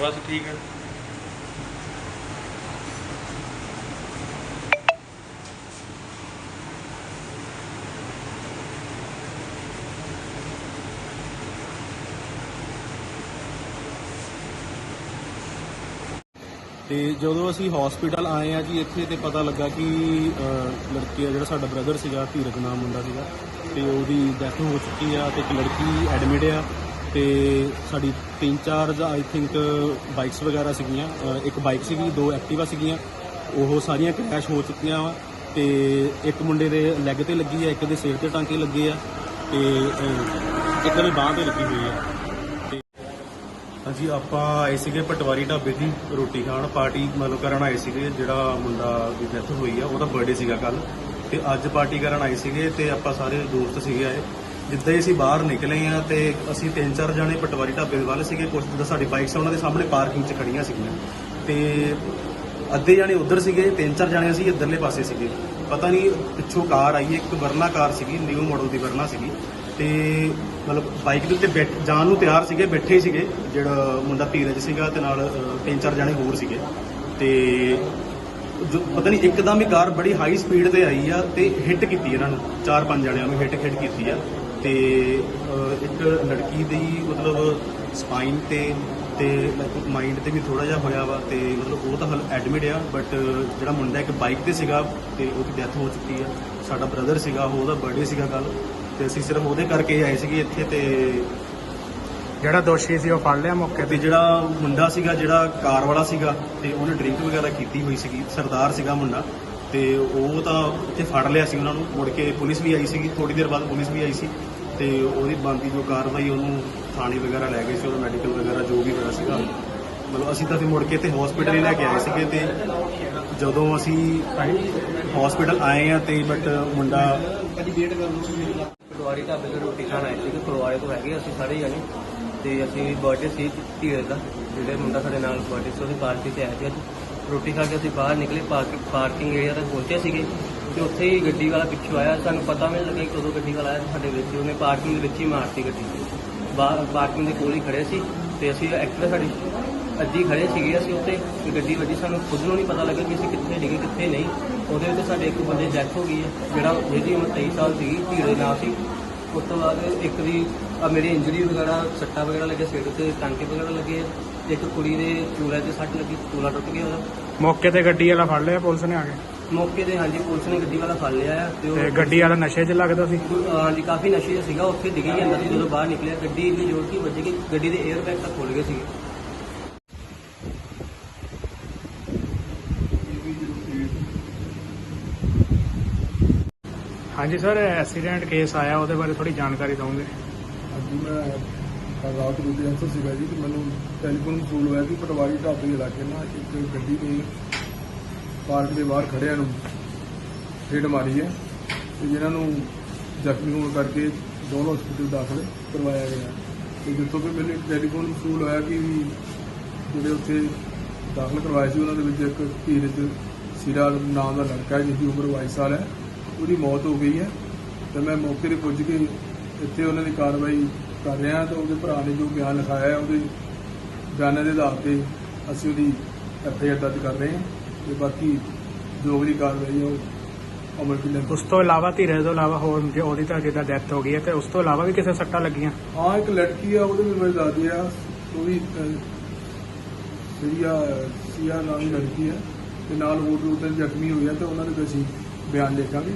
ਬਸ ਠੀਕ ਹੈ ਤੇ ਜਦੋਂ ਅਸੀਂ ਹਸਪੀਟਲ ਆਏ ਆ ਜੀ, ਇੱਥੇ ਤੇ ਪਤਾ ਲੱਗਾ ਕਿ ਲੜਕੀ ਆ, ਜਿਹੜਾ ਸਾਡਾ ਬ੍ਰਦਰ ਸੀਗਾ, ਧੀਰਜ ਨਾਮ ਹੁੰਦਾ ਸੀਗਾ, ਤੇ ਉਹਦੀ ਡੈਥ ਹੋ ਚੁੱਕੀ ਆ ਤੇ ਇੱਕ ਲੜਕੀ ਐਡਮਿਟ ਆ। ਤੇ ਸਾਡੀ ਤਿੰਨ ਚਾਰ ਆਈ ਥਿੰਕ ਬਾਈਕਸ ਵਗੈਰਾ ਸੀਗੀਆਂ ਇੱਕ ਬਾਈਕ ਸੀਗੀ, ਦੋ ਐਕਟਿਵਾ ਸੀਗੀਆਂ, ਉਹ ਸਾਰੀਆਂ ਕ੍ਰੈਸ਼ ਹੋ ਚੁੱਕੀਆਂ ਵਾ ਤੇ ਇੱਕ ਮੁੰਡੇ ਦੇ ਲੈਗ ਤੇ ਲੱਗੀ ਆ, ਇੱਕ ਦੇ ਸਿਰ ਤੇ ਟਾਂਕੇ ਲੱਗੇ ਆ ਤੇ ਇੱਕ ਦੇ ਬਾਹ ਤੇ ਲੱਗੀ ਹੋਈ ਆ। ਹਾਂਜੀ ਆਪਾਂ ਆਏ ਸੀਗੇ ਪਟਵਾਰੀ ਢਾਬੇ ਦੀ ਰੋਟੀ ਖਾਣ, ਪਾਰਟੀ ਮਤਲਬ ਕਰਨ ਆਏ ਸੀਗੇ, ਜਿਹੜਾ ਮੁੰਡਾ ਦੀ ਡੈਥ ਹੋਈ ਆ, ਉਹਦਾ ਬਰਥਡੇ ਸੀਗਾ ਕੱਲ ਤੇ ਅੱਜ ਪਾਰਟੀ ਕਰਨ ਆਏ ਸੀਗੇ ਤੇ ਆਪਾਂ ਸਾਰੇ ਦੋਸਤ ਸੀਗੇ ਆਏ। ਜਿੱਦਾਂ ਹੀ ਅਸੀਂ ਬਾਹਰ ਨਿਕਲੇ ਆ ਤੇ ਅਸੀਂ ਤਿੰਨ ਚਾਰ ਜਣੇ ਪਟਵਾਰੀ ਢਾਬੇ ਦੇ ਵੱਲ ਸੀਗੇ ਕੁਝ ਜਿੱਦਾਂ ਸਾਡੀ ਬਾਈਕਸ ਉਹਨਾਂ ਦੇ ਸਾਹਮਣੇ ਪਾਰਕਿੰਗ 'ਚ ਖੜੀਆਂ ਸੀਗੀਆਂ। ਤੇ ਅੱਧੇ ਜਾਣੇ ਉੱਧਰ ਸੀਗੇ, ਤਿੰਨ ਚਾਰ ਜਾਣੇ ਅਸੀਂ ਇੱਧਰਲੇ ਪਾਸੇ ਸੀਗੇ। ਪਤਾ ਨਹੀਂ ਪਿੱਛੋਂ ਕਾਰ ਆਈ, ਇੱਕ ਵਰਨਾ ਕਾਰ ਸੀਗੀ ਨਿਊ ਮਾਡਲ ਦੀ ਵਰਨਾ ਸੀਗੀ। ਤੇ ਮਤਲਬ ਬਾਈਕ ਦੇ ਉੱਤੇ ਬੈਠ, ਜਾਣ ਨੂੰ ਤਿਆਰ ਸੀਗੇ, ਬੈਠੇ ਹੀ ਸੀਗੇ। ਜਿਹੜਾ ਮੁੰਡਾ ਧੀਰਜ ਸੀਗਾ ਤੇ ਨਾਲ ਤਿੰਨ ਚਾਰ ਜਣੇ ਹੋਰ ਸੀਗੇ। ਤੇ ਜੋ ਪਤਾ ਨਹੀਂ, ਇੱਕਦਮ ਹੀ ਕਾਰ ਬੜੀ ਹਾਈ ਸਪੀਡ ਤੇ ਆਈ ਆ ਤੇ ਹਿੱਟ ਕੀਤੀ ਇਹਨਾਂ ਨੂੰ। ਚਾਰ ਪੰਜ ਜਣਿਆਂ ਨੂੰ ਹਿੱਟ ਹਿੱਟ ਕੀਤੀ ਆ। ਤੇ ਇੱਕ ਲੜਕੀ ਦੀ ਮਤਲਬ ਸਪਾਈਨ ਤੇ ਤੇ ਮਾਈਂਡ ਤੇ ਵੀ ਥੋੜਾ ਜਿਹਾ ਹੋਇਆ ਵਾ ਤੇ ਮਤਲਬ ਉਹ ਤਾਂ ਹਲ ਐਡਮਿਟ ਆ ਬਟ ਜਿਹੜਾ ਮੁੰਡਾ ਇੱਕ ਬਾਈਕ ਤੇ ਸੀਗਾ ਤੇ ਉਹਦੀ ਡੈਥ ਹੋ ਚੁੱਕੀ ਆ। ਸਾਡਾ ਬ੍ਰਦਰ ਸੀਗਾ ਉਹ ਉਹਦਾ ਬਰਥਡੇ ਸੀਗਾ ਕੱਲ ਤੇ ਅਸੀਂ ਸਿਰਫ ਉਹਦੇ ਕਰਕੇ ਆਏ ਸੀਗੇ ਇੱਥੇ ਤੇ ਜਿਹੜਾ ਦੋਸ਼ੀ ਸੀ ਉਹ ਫੜ ਲਿਆ ਮੌਕੇ ਤੇ? ਤੇ ਜਿਹੜਾ ਮੁੰਡਾ ਸੀਗਾ ਜਿਹੜਾ ਕਾਰ ਵਾਲਾ ਸੀਗਾ ਤੇ ਉਹਨੇ ਡਰਿੰਕ ਵਗੈਰਾ ਕੀਤੀ ਹੋਈ ਸੀਗੀ ਸਰਦਾਰ ਸੀਗਾ ਮੁੰਡਾ ਤੇ ਉਹ ਤਾਂ ਇੱਥੇ ਫੜ ਲਿਆ ਸੀ ਉਹਨਾਂ ਨੂੰ। ਮੁੜ ਕੇ ਪੁਲਿਸ ਵੀ ਆਈ ਸੀਗੀ ਥੋੜੀ ਦੇਰ ਬਾਅਦ ਪੁਲਿਸ ਵੀ ਆਈ ਸੀ। ਤੇ ਉਹਦੀ ਬੰਦੀ ਜੋ ਕਾਰਵਾਈ ਉਹਨੂੰ ਥਾਣੇ ਵਗੈਰਾ ਲੈ ਗਏ ਸੀ, ਉਹਦਾ ਮੈਡੀਕਲ ਵਗੈਰਾ ਜੋ ਵੀ ਹੋਇਆ ਸੀਗਾ। ਮਤਲਬ ਅਸੀਂ ਤਾਂ ਫਿਰ ਮੁੜ ਕੇ ਤੇ ਹਸਪੀਟਲ ਹੀ ਲੈ ਕੇ ਆਏ ਸੀਗੇ ਤੇ ਜਦੋਂ ਅਸੀਂ ਹਸਪੀਟਲ ਆਏ ਆ ਤੇ ਬਟ ਮੁੰਡਾ ਪਟਵਾਰੀ ਢਾਬੇ ਤੇ ਰੋਟੀ ਖਾਣ ਆਏ ਸੀਗੇ ਪਟਵਾਰੇ ਤੋਂ ਹੈਗੇ ਅਸੀਂ ਸਾਰੇ ਜਾਣੇ। ਤੇ ਅਸੀਂ ਬਰਥਡੇ ਸੀ ਧੀਰੇ ਦਾ, ਜਿਹੜੇ ਮੁੰਡਾ ਸਾਡੇ ਨਾਲ ਬਰਥਡੇ ਸੀ ਉਹਦੀ ਪਾਰਟੀ ਤੇ ਆਏ ਸੀ ਅੱਜ। ਰੋਟੀ ਖਾ ਕੇ ਅਸੀਂ ਬਾਹਰ ਨਿਕਲੇ ਪਾਰਕਿੰਗ ਪਾਰਕਿੰਗ ਏਰੀਆ ਤੱਕ ਪਹੁੰਚੇ ਸੀਗੇ। ਤੇ ਉੱਥੇ ਹੀ ਗੱਡੀ ਵਾਲਾ ਪਿੱਛੋਂ ਆਇਆ, ਸਾਨੂੰ ਪਤਾ ਵੀ ਨਹੀਂ ਲੱਗਿਆ ਕਿ ਕਦੋਂ ਗੱਡੀ ਵਾਲਾ ਆਇਆ ਸਾਡੇ ਵਿੱਚ ਹੀ, ਉਹਨੇ ਪਾਰਕਿੰਗ ਦੇ ਵਿੱਚ ਹੀ ਮਾਰਤੀ ਗੱਡੀ। ਬਾਹਰ ਪਾਰਕਿੰਗ ਦੇ ਕੋਲ ਹੀ ਖੜੇ ਸੀ ਤੇ ਅਸੀਂ ਐਕਟਿਵਾ ਸਾਡੀ ਅੱਧੀ ਖੜੇ ਸੀਗੇ ਅਸੀਂ ਉੱਥੇ, ਤੇ ਗੱਡੀ ਵੱਜੀ, ਸਾਨੂੰ ਖੁਦ ਨੂੰ ਨਹੀਂ ਪਤਾ ਲੱਗਾ ਕਿ ਅਸੀਂ ਕਿੱਥੇ ਡਿੱਗੇ, ਕਿੱਥੇ ਨਹੀਂ। ਉਹਦੇ ਵਿੱਚ ਸਾਡੇ ਇੱਕ ਬੰਦੇ ਡੈਥ ਹੋ ਗਈ ਹੈ, ਜਿਹੜਾ ਜਿਹਦੀ ਉਮਰ 23 ਸਾਲ ਸੀਗੀ ਧੀਰੇ ਨਾਲ ਸੀ। ਉਸ ਤੋਂ ਬਾਅਦ ਇੱਕ ਦੀ ਆ ਮੇਰੀ ਇੰਜਰੀ ਵਗੈਰਾ, ਸੱਟਾ ਵਗੈਰਾ ਲੱਗੇ ਸਿਰ ਤੇ ਟਾਂਕੇ ਵਗੈਰਾ ਲੱਗੇ ਇੱਕ ਕੁੜੀ ਦੇ ਚੂਲੇ ਤੇ ਸੱਟ ਲੱਗੀ, ਚੂਲਾ ਟੁੱਟ ਗਿਆ ਉਹਦਾ। ਮੌਕੇ ਤੇ ਗੱਡੀ ਵਾਲਾ ਫੜ ਲਿਆ ਪੁਲਿਸ ਨੇ ਆ ਕੇ? ਮੌਕੇ ਤੇ ਹਾਂਜੀ ਪੁਲਿਸ ਨੇ ਗੱਡੀ ਵਾਲਾ ਫੜ ਲਿਆ ਆ ਤੇ ਤੇ ਉਹ ਗੱਡੀ ਵਾਲਾ ਨਸ਼ੇ 'ਚ ਲੱਗਦਾ ਸੀ? ਹਾਂਜੀ ਕਾਫੀ ਨਸ਼ੇ 'ਚ ਸੀਗਾ ਉੱਥੇ ਡਿੱਗੀ ਜਾਂਦਾ ਸੀ ਜਦੋਂ ਬਾਹਰ ਨਿਕਲਿਆ ਗੱਡੀ ਇੰਨੀ ਜ਼ੋਰ ਦੀ ਵੱਜੀ ਕਿ ਗੱਡੀ ਦੇ 에ਅਰ ਬੈਗ ਤੱਕ ਖੁੱਲ ਗਏ ਸੀਗੇ। ਹਾਂਜੀ ਸਰ ਐਕਸੀਡੈਂਟ ਕੇਸ ਆਇਆ ਉਹਦੇ ਬਾਰੇ ਥੋੜੀ ਜਾਣਕਾਰੀ ਦਵਾਂਗੇ? ਅੱਜ ਮੈਂ ਕੱਲ੍ਹ ਰਾਤ ਨੂੰ ਦੇ ਅੰਸਰ ਸੀਗਾ ਜੀ ਕਿ ਮੈਨੂੰ ਟੈਲੀਫੋਨ ਵਸੂਲ ਹੋਇਆ ਕਿ ਪਟਵਾਰੀ ਢਾਬੇ ਇਲਾਕੇ ਨਾਲ ਇੱਕ ਗੱਡੀ ਨੇ ਪਾਰਕ ਦੇ ਬਾਹਰ ਖੜਿਆਂ ਨੂੰ ਹਿੱਟ ਮਾਰੀ ਹੈ ਤੇ ਜਿਨ੍ਹਾਂ ਨੂੰ ਜ਼ਖਮੀ ਹੋਣ ਕਰਕੇ ਦੋਨੋਂ ਹਸਪੀਟਲ ਦਾਖਲ ਕਰਵਾਇਆ ਗਿਆ। ਤੇ ਜਿੱਥੋਂ ਕਿ ਮੈਨੂੰ ਇੱਕ ਟੈਲੀਫੋਨ ਵਸੂਲ ਹੋਇਆ ਕਿ ਵੀ ਜਿਹੜੇ ਉੱਥੇ ਦਾਖਲ ਕਰਵਾਏ ਸੀ, ਉਹਨਾਂ ਦੇ ਵਿੱਚ ਇੱਕ ਧੀਰਜ ਸਿਰਾ ਨਾਮ ਦਾ ਲੜਕਾ ਹੈ ਜਿਸ ਦੀ ਉਮਰ 22 ਸਾਲ ਹੈ। ਉਹਦੀ ਮੌਤ ਹੋ ਗਈ ਹੈ। ਤੇ ਮੈਂ ਮੌਕੇ ਤੇ ਪੁੱਜ ਕੇ ਇੱਥੇ ਉਹਨਾਂ ਦੀ ਕਾਰਵਾਈ ਕਰ ਰਿਹਾ ਤਾਂ ਉਹਦੇ ਭਰਾ ਨੇ ਜੋ ਬਿਆਨ ਲਿਖਾਇਆ ਹੈ, ਉਹਦੇ ਬਿਆਨਾਂ ਦੇ ਆਧਾਰ ਤੇ ਅਸੀਂ ਉਹਦੀ ਐਫ ਆਈ ਆਰ ਦਰਜ ਕਰ ਰਹੇ ਹਾਂ। ਤੇ ਬਾਕੀ ਜੋ ਅਗਲੀ ਕਾਰਵਾਈ ਹੈ ਉਹ ਅਮਲ ਕੀ ਉਸ ਤੋਂ ਇਲਾਵਾ ਧੀਰੇ ਤੋਂ ਇਲਾਵਾ ਹੋਰ ਜੇ ਉਹਦੀ ਤਾਂ ਜਿੱਦਾਂ ਡੈਥ ਹੋ ਗਈ ਹੈ ਤੇ ਉਸ ਤੋਂ ਇਲਾਵਾ ਵੀ ਕਿਸੇ ਸੱਟਾਂ ਲੱਗੀਆਂ? ਹਾਂ ਇੱਕ ਲੜਕੀ ਆ ਉਹਦੇ ਵੀ ਮੈਂ ਦੱਸਦੀ ਆ। ਉਹ ਵੀ ਸੀਆ ਸੀਆ ਨਾਮ ਦੀ ਲੜਕੀ ਹੈ ਤੇ ਨਾਲ ਹੋਰ ਦੋ ਤਿੰਨ ਜ਼ਖਮੀ ਹੋਏ ਆ ਤੇ ਉਹਨਾਂ ਦੇ ਵੀ ਅਸੀਂ ਬਿਆਨ ਲਿਖਾਂਗੇ